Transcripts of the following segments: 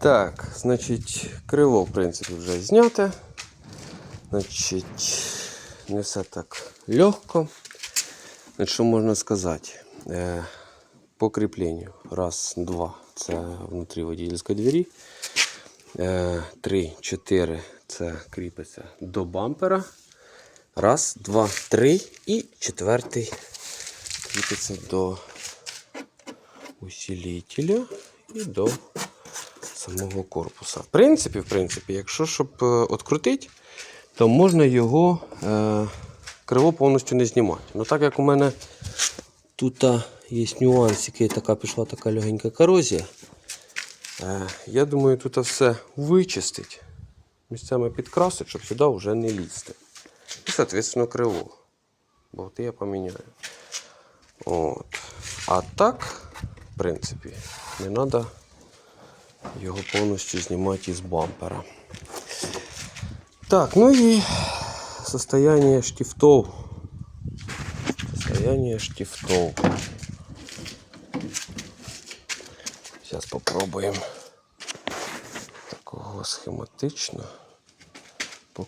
Так, значить, крило, в принципі, вже зняте. Значить, не все так легко. Значить, що можна сказати? Е, по кріпленню. Раз, два. Це внутрі водительської двері. Е, три, чотири. Це кріпиться до бампера. Раз, два, три. І четвертий кріпиться до усилителя і до самого корпуса. В принципі, в принципі, якщо щоб е, відкрутити, то можна його е, криво повністю не знімати. Ну так як у мене тут а, є нюансики, така пішла така легенька корозія. Е, я думаю, тут все вичистить, місцями підкрасить, щоб сюди вже не лізти. І, соответственно, криво. Болти я поміняю. От. А так, в принципі, не треба його повністю знімати із бампера. Так, ну и состояние штифтов. Состояние штифтов. Сейчас попробуем такого схематично. А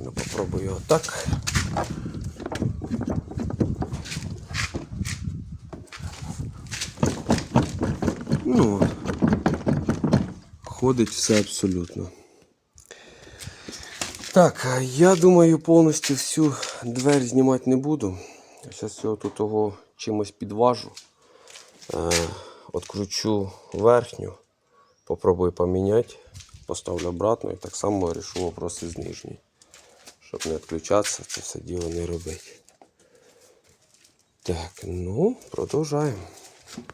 Ну, попробую його Ну, ходить все абсолютно. Так, я думаю, повністю всю двері знімати не буду. Зараз його тут того чимось підважу. Е, откручу верхню, попробую поміняти, поставлю обратно і так само вирішу вопроси з нижньої. Щоб не відключатися, це все діло не робити. Так, ну, продовжаємо.